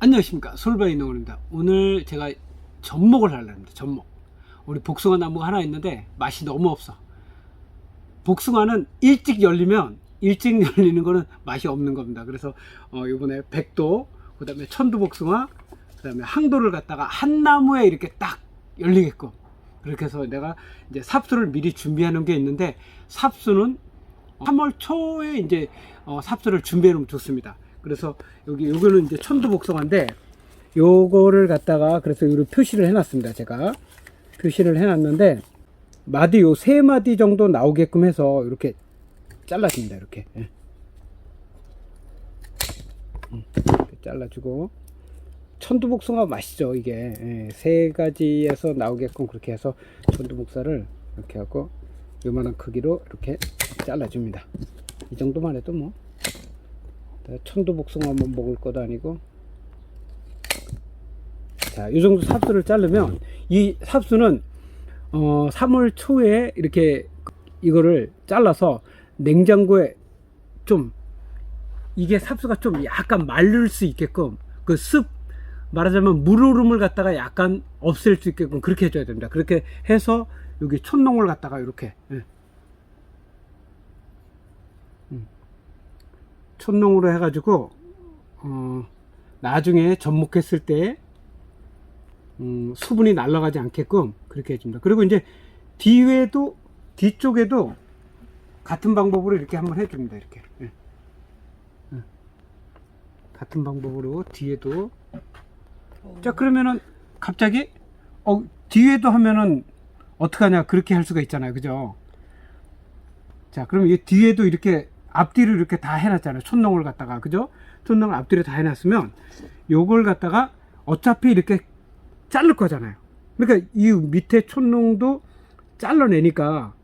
안녕하십니까. 솔바이 노원입니다. 오늘 제가 접목을 하려고 합니다. 접목. 우리 복숭아 나무가 하나 있는데 맛이 너무 없어. 복숭아는 일찍 열리면 일찍 열리는 거는 맛이 없는 겁니다. 그래서 어, 이번에 백도 그 다음에 천두 복숭아 그 다음에 항도를 갖다가 한 나무에 이렇게 딱 열리게끔. 그렇게 해서 내가 이제 삽수를 미리 준비하는 게 있는데 삽수는 3월 초에 이제 어, 삽수를 준비해 놓으면 좋습니다. 그래서 여기 요거는 이제 천두복숭아인데 요거를 갖다가 그래서 이로 표시를 해놨습니다. 제가 표시를 해놨는데 마디 요 세 마디 정도 나오게끔 해서 이렇게 잘라줍니다. 이렇게 예. 음, 잘라주고 천두복숭아 맛이죠 이게 예, 세 가지에서 나오게끔 그렇게 해서 천두복사를 이렇게 하고 요만한 크기로 이렇게 잘라줍니다 이 정도만 해도 뭐 천두복숭아만 먹을 것도 아니고 자 이 정도 삽수를 자르면 이 삽수는 어 3월 초에 이렇게 이거를 잘라서 냉장고에 좀 이게 삽수가 좀 약간 마를 수 있게끔 그 습 말하자면 물오름을 갖다가 약간 없앨 수 있게끔 그렇게 해줘야 됩니다. 그렇게 해서 여기 촌농을 갖다가 이렇게 예. 음. 촌농으로 해가지고 어, 나중에 접목했을 때 음, 수분이 날아가지 않게끔 그렇게 해줍니다. 그리고 이제 뒤에도 뒤쪽에도 같은 방법으로 이렇게 한번 해줍니다. 이렇게 예. 예. 같은 방법으로 뒤에도 자 그러면은 갑자기 어 뒤에도 하면은 어떡하냐 그렇게 할 수가 있잖아요 그죠 자 그러면 이 뒤에도 이렇게 앞뒤를 이렇게 다 해놨잖아요. 촌농을 갖다가. 그죠? 촌농을 앞뒤로 다 해놨으면 요걸 갖다가 어차피 이렇게 자를 거잖아요. 그러니까 이 밑에 촌농도 잘라내니까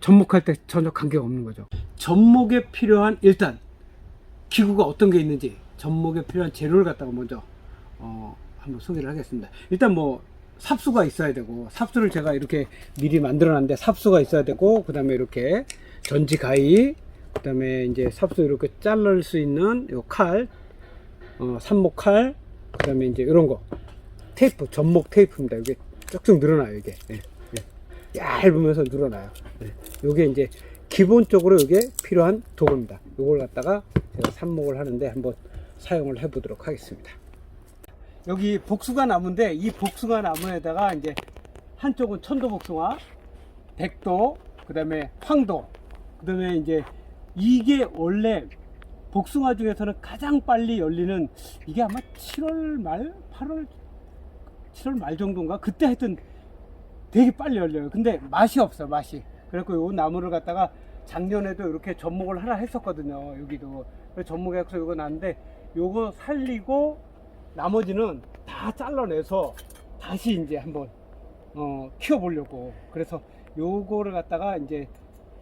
접목할 때 전혀 관계가 없는 거죠. 접목에 필요한 일단 기구가 어떤 게 있는지 접목에 필요한 재료를 갖다가 먼저 어, 한번 소개를 하겠습니다. 일단 뭐 삽수가 있어야 되고 삽수를 제가 이렇게 미리 만들어 놨는데 삽수가 있어야 되고 그 다음에 이렇게 전지 가위 그 다음에 이제 삽수 이렇게 자를 수 있는 요 칼, 어, 삽목 칼 그 다음에 이제 이런 거 테이프 접목 테이프입니다. 이게 쭉쭉 늘어나요 이게 예, 예. 얇으면서 늘어나요. 예. 요게 이제 기본적으로 이게 필요한 도구입니다. 요걸 갖다가 제가 삽목을 하는데 한번 사용을 해 보도록 하겠습니다. 여기 복숭아 나무인데 이 복숭아 나무에다가 이제 한쪽은 천도 복숭아, 백도, 그다음에 황도, 그다음에 이제 이게 원래 복숭아 중에서는 가장 빨리 열리는 이게 아마 7월 말, 8월 7월 말 정도인가 그때 하여튼 되게 빨리 열려요. 근데 맛이 없어 맛이. 그래갖고 요 나무를 갖다가 작년에도 이렇게 접목을 하나 했었거든요. 여기도. 접목해서 이거 났는데 요거 살리고 나머지는 다 잘라내서 다시 이제 한번 어, 키워보려고. 그래서 요거를 갖다가 이제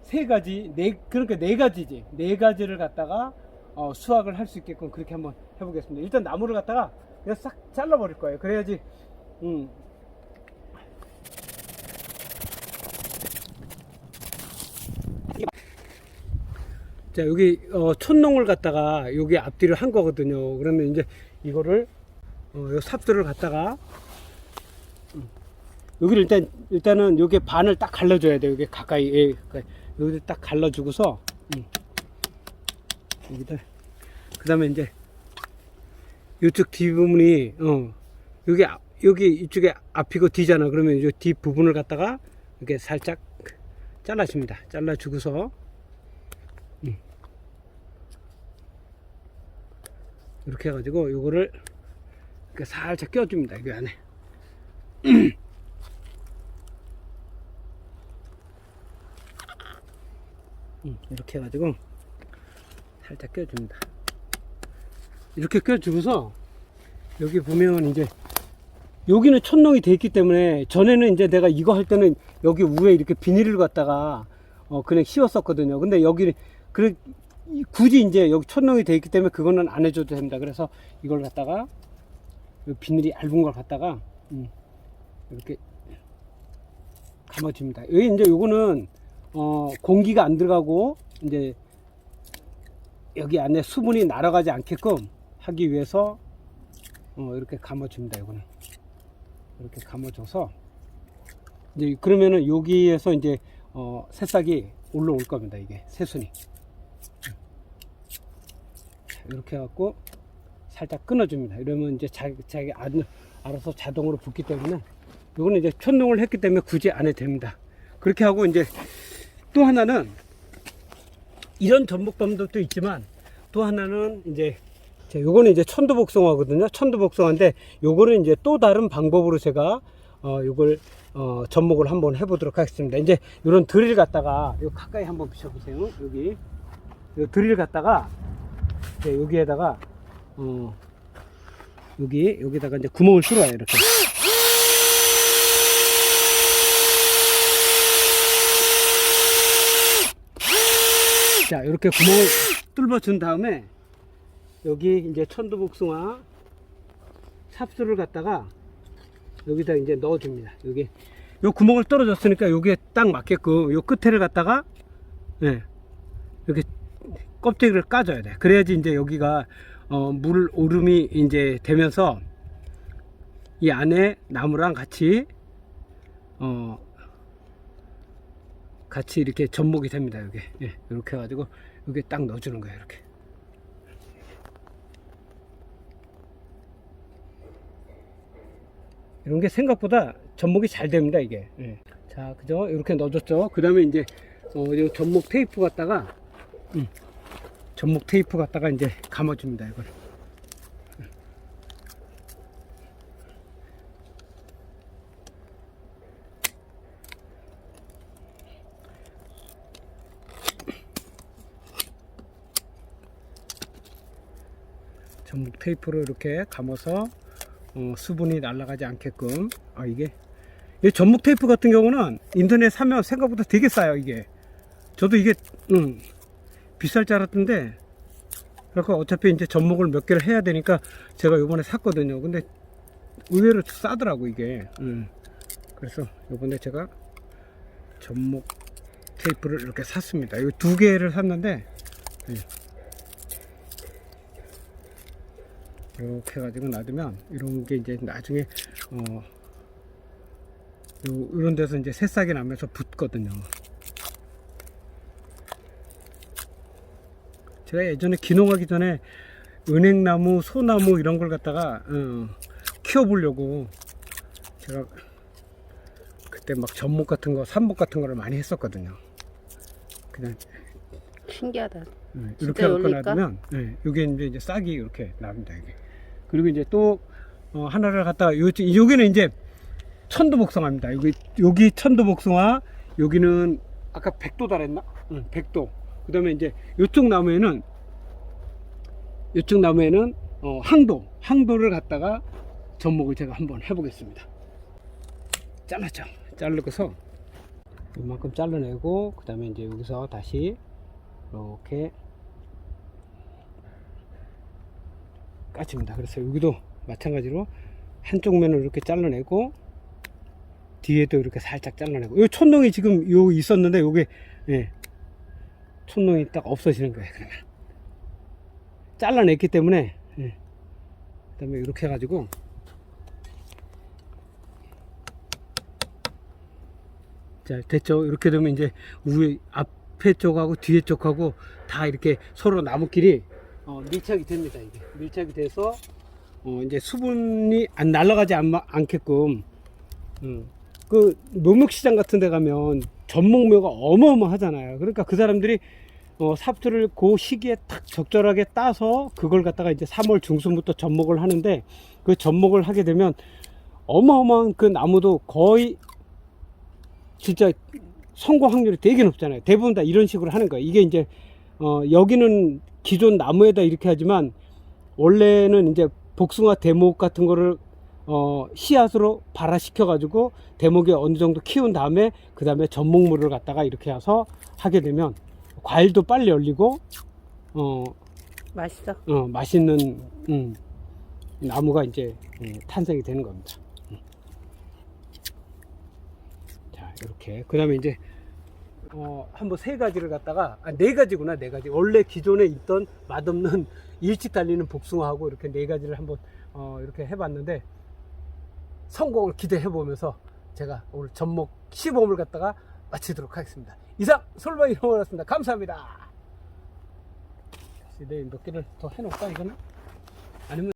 세 가지, 네, 그러니까 네 가지지. 네 가지를 갖다가 어, 수확을 할 수 있게끔 그렇게 한번 해보겠습니다. 일단 나무를 갖다가 그냥 싹 잘라버릴 거예요. 그래야지, 음, 자 여기 어, 촌농을 갖다가 여기 앞뒤를 한 거거든요. 그러면 이제 이거를 어, 요 삽들을 갖다가 음, 여기를 일단 일단은 여기 반을 딱 갈라줘야 돼. 여기 가까이 예, 여기 딱 갈라주고서 음, 여기다 그다음에 이제 이쪽 뒤 부분이 어 여기 앞- 여기 이쪽에 앞이고 뒤잖아. 그러면 이뒤 부분을 갖다가 이렇게 살짝 잘라줍니다. 잘라주고서 이렇게 해가지고 요거를 이렇게 살짝 껴줍니다 여기 안에. 음, 이렇게 해가지고 살짝 껴줍니다. 이렇게 껴주고서 여기 보면 이제 여기는 촌농이 돼 있기 때문에 전에는 이제 내가 이거 할 때는 여기 위에 이렇게 비닐을 갖다가 어 그냥 씌웠었거든요. 근데 여기 그래 이- 굳이 이제 여기 촌농이 돼 있기 때문에 그거는 안 해줘도 됩니다. 그래서 이걸 갖다가 이 비늘이 얇은 걸 갖다가 음, 이렇게 감아줍니다. 여기 이제 요거는 어, 공기가 안 들어가고 이제 여기 안에 수분이 날아가지 않게끔 하기 위해서 어, 이렇게 감아줍니다. 이거는 이렇게 감아줘서 이제 그러면은 여기에서 이제 어, 새싹이 올라올 겁니다. 이게 새순이 자, 이렇게 해갖고 살짝 끊어줍니다. 이러면 이제 자기 자기 안- 알아서 자동으로 붙기 때문에 이거는 이제 천둥을 했기 때문에 굳이 안 해도 됩니다. 그렇게 하고 이제 또 하나는 이런 전복감도 있지만 또 하나는 이제 자, 요거는 이제 천도복숭아거든요. 천도복숭아인데 요거는 이제 또 다른 방법으로 제가 어 요걸 어 접목을 한번 해보도록 하겠습니다. 이제 요런 드릴 갖다가 요 가까이 한번 비춰보세요. 여기 요 드릴 갖다가 여기에다가 어 여기 여기다가 이제 구멍을 뚫어요 이렇게. 자 이렇게 구멍을 뚫어 준 다음에 여기 이제 천도복숭아 삽수를 갖다가 여기다 이제 넣어줍니다. 여기 요 구멍을 떨어졌으니까 여기에 딱 맞게끔 요 끝에를 갖다가 예 이렇게 껍데기를 까줘야 돼. 그래야지 이제 여기가 어, 물 오름이 이제 되면서 이 안에 나무랑 같이 어 같이 이렇게 접목이 됩니다. 여기 예, 이렇게 해가지고 여기 딱 넣어주는 거예요. 이렇게. 이런 게 생각보다 접목이 잘 됩니다 이게 예. 자 그죠 이렇게 넣어줬죠 그 다음에 이제 어, 이 접목 테이프 갖다가 음, 접목 테이프 갖다가 이제 감아줍니다 이걸 전복 테이프로 이렇게 감아서 어, 수분이 날아가지 않게끔. 아 이게 이 전복 테이프 같은 경우는 인터넷 사면 생각보다 되게 싸요 이게. 저도 이게 음, 비쌀 줄 알았던데 그래서 어차피 이제 접목을 몇 개를 해야 되니까 제가 요번에 샀거든요 근데 의외로 싸더라고 이게 음. 그래서 요번에 제가 접목 테이프를 이렇게 샀습니다 이 두 개를 샀는데 예. 이렇게 해가지고 놔두면 이런 게 이제 나중에 어 요, 이런 데서 이제 새싹이 나면서 붙거든요. 제가 예전에 기농하기 전에 은행나무, 소나무 이런 걸 갖다가 어, 키워보려고 제가 그때 막 전목 같은 거, 삼목 같은 거를 많이 했었거든요. 그냥 신기하다. 네, 이렇게 갖고? 놔두면 네, 이게 이제, 이제 싹이 이렇게 납니다 이게 그리고 이제 또 어, 하나를 갖다가 요 여기는 이제 천도복숭아입니다 여기 여기 천도복숭아 여기는 아까 백도달 했나? 응, 백도 그 다음에 이제 이쪽 나무에는 이쪽 나무에는 어, 항도 항도를 갖다가 접목을 제가 한번 해보겠습니다. 잘랐죠? 자르고서 이만큼 잘라내고 그 다음에 이제 여기서 다시 이렇게 까집니다. 그래서 여기도 마찬가지로 한쪽 면을 이렇게 잘라내고 뒤에도 이렇게 살짝 잘라내고. 이 촌농이 지금 요 있었는데 요게 예, 촌농이 딱 없어지는 거예요. 그러면 잘라냈기 때문에 예. 그 다음에 이렇게 해가지고 자 됐죠. 이렇게 되면 이제 위에 앞에 쪽하고 뒤에 쪽하고 다 이렇게 서로 나무끼리 어, 밀착이 됩니다. 이게 밀착이 돼서 어, 이제 수분이 안 날아가지 않, 않게끔 음, 그 농목시장 같은 데 가면 전목묘가 어마어마하잖아요. 그러니까 그 사람들이 어, 삽투를 그 시기에 딱 적절하게 따서 그걸 갖다가 이제 3월 중순부터 접목을 하는데 그 접목을 하게 되면 어마어마한 그 나무도 거의 진짜 성공 확률이 되게 높잖아요. 대부분 다 이런 식으로 하는 거예요. 이게 이제 어, 여기는 기존 나무에다 이렇게 하지만 원래는 이제 복숭아 대목 같은 거를 어, 씨앗으로 발화시켜 가지고 대목에 어느 정도 키운 다음에 그 다음에 전목물을 갖다가 이렇게 해서 하게 되면 과일도 빨리 열리고 어, 맛있어. 어, 맛있는 음, 나무가 이제 음, 탄생이 되는 겁니다. 음. 자 이렇게 그 다음에 이제 어, 한번 세 가지를 갖다가, 아, 네 가지구나, 네 가지. 원래 기존에 있던 맛없는 일찍 달리는 복숭아하고 이렇게 네 가지를 한번, 어, 이렇게 해봤는데, 성공을 기대해 보면서 제가 오늘 접목 시범을 갖다가 마치도록 하겠습니다. 이상, 솔바이 형이었습니다. 감사합니다. 내몇 개를 더 해놓을까, 이거는? 아니면